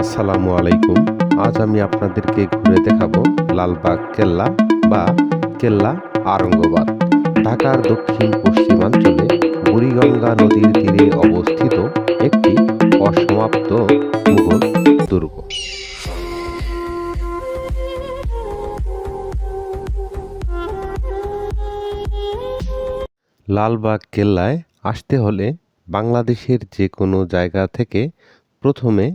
আসসালামু আলাইকুম। আজ আমি আপনাদেরকে ঘুরে দেখাবো লালবাগ কেল্লা বা কেল্লা আরঙ্গবাদ। ঢাকার দক্ষিণ পশ্চিমাঞ্চলে বুড়িগঙ্গা নদীর তীরে অবস্থিত একটি অসমাপ্ত মুঘল দুর্গ। লালবাগ কেল্লায় আসতে হলে বাংলাদেশের যে কোনো জায়গা থেকে প্রথমে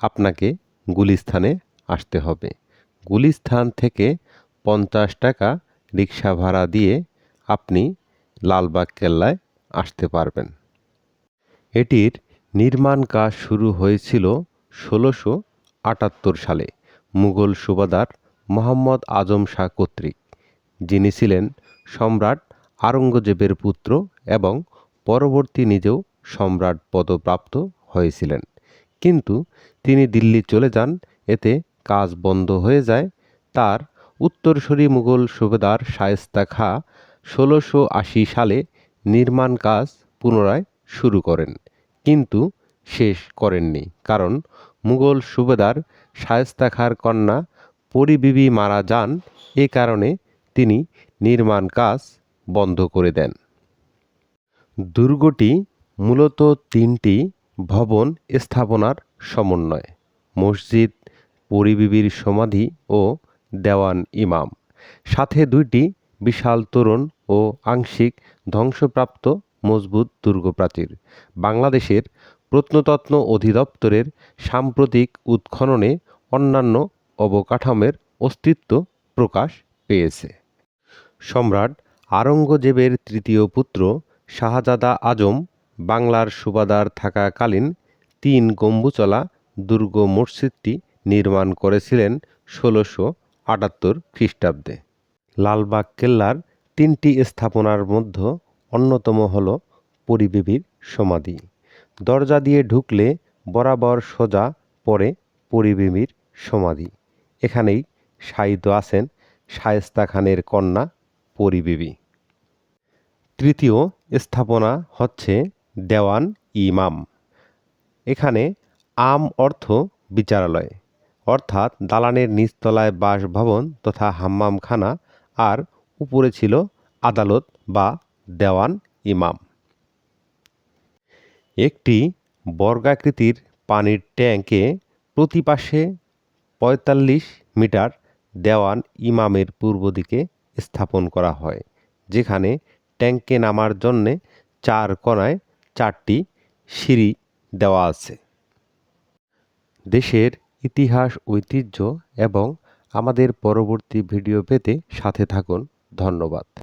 আপনাকে গুলিস্থানে আসতে হবে। গুলিস্থান থেকে পঞ্চাশ টাকা রিক্সা ভাড়া দিয়ে আপনি লালবাগ কেল্লায় আসতে পারবেন। এটির নির্মাণ কাজ শুরু হয়েছিল ষোলোশো আটাত্তর সালে। মুঘল সুবাদার মোহাম্মদ আজম শাহ কর্তৃক, যিনি ছিলেন সম্রাট আওরঙ্গজেবের পুত্র এবং পরবর্তী নিজেও সম্রাট পদপ্রাপ্ত হয়েছিলেন। কিন্তু তিনি দিল্লি চলে যান, এতে কাজ বন্ধ হয়ে যায়। তার উত্তরসূরি মুঘল সুবেদার শায়েস্তা খাঁ ষোলোশো আশি সালে নির্মাণ কাজ পুনরায় শুরু করেন, কিন্তু শেষ করেননি কারণ মুঘল সুবেদার শায়েস্তা খাঁর কন্যা পরিবিবি মারা যান। এ কারণে তিনি নির্মাণ কাজ বন্ধ করে দেন। দুর্গটি মূলত তিনটি ভবন স্থাপনার সমন্বয়, মসজিদ, পরিবিবির সমাধি ও দেওয়ান ইমাম। সাথে দুইটি বিশাল তোরণ ও আংশিক ধ্বংসপ্রাপ্ত মজবুত দুর্গপ্রাচীর। বাংলাদেশের প্রত্নতত্ত্ব অধিদপ্তরের সাম্প্রতিক উৎখননে অন্যান্য অবকাঠামের অস্তিত্ব প্রকাশ পেয়েছে। সম্রাট আওরঙ্গজেবের তৃতীয় পুত্র শাহজাদা আজম বাংলার সুবাদার থাকাকালীন তিন গম্বুচলা দুর্গ মসজিদটি নির্মাণ করেছিলেন ষোলোশো আটাত্তর খ্রিস্টাব্দে। লালবাগ কেল্লার তিনটি স্থাপনার মধ্যে অন্যতম হল পরিবেবীর সমাধি। দরজা দিয়ে ঢুকলে বরাবর সোজা পড়ে পরিবেবীর সমাধি। এখানেই শায়িত আছেন শায়েস্তা খানের কন্যা পরিবেবী। তৃতীয় স্থাপনা হচ্ছে দেওয়ান ইমাম। এখানে আম অর্থ বিচারালয়, অর্থাৎ দালানের নিচতলায় বাসভবন তথা হাম্মামখানা, আর উপরে ছিল আদালত বা দেওয়ান ইমাম। একটি বর্গাকৃতির পানির ট্যাঙ্কে প্রতি পাশে পঁয়তাল্লিশ মিটার দেওয়ান ইমামের পূর্ব দিকে স্থাপন করা হয়, যেখানে ট্যাঙ্কে নামার জন্যে চার কোণায় চারটি সিঁড়ি দেওয়া আছে। দেশের ইতিহাস, ঐতিহ্য এবং আমাদের পরবর্তী ভিডিও পেতে সাথে থাকুন। ধন্যবাদ।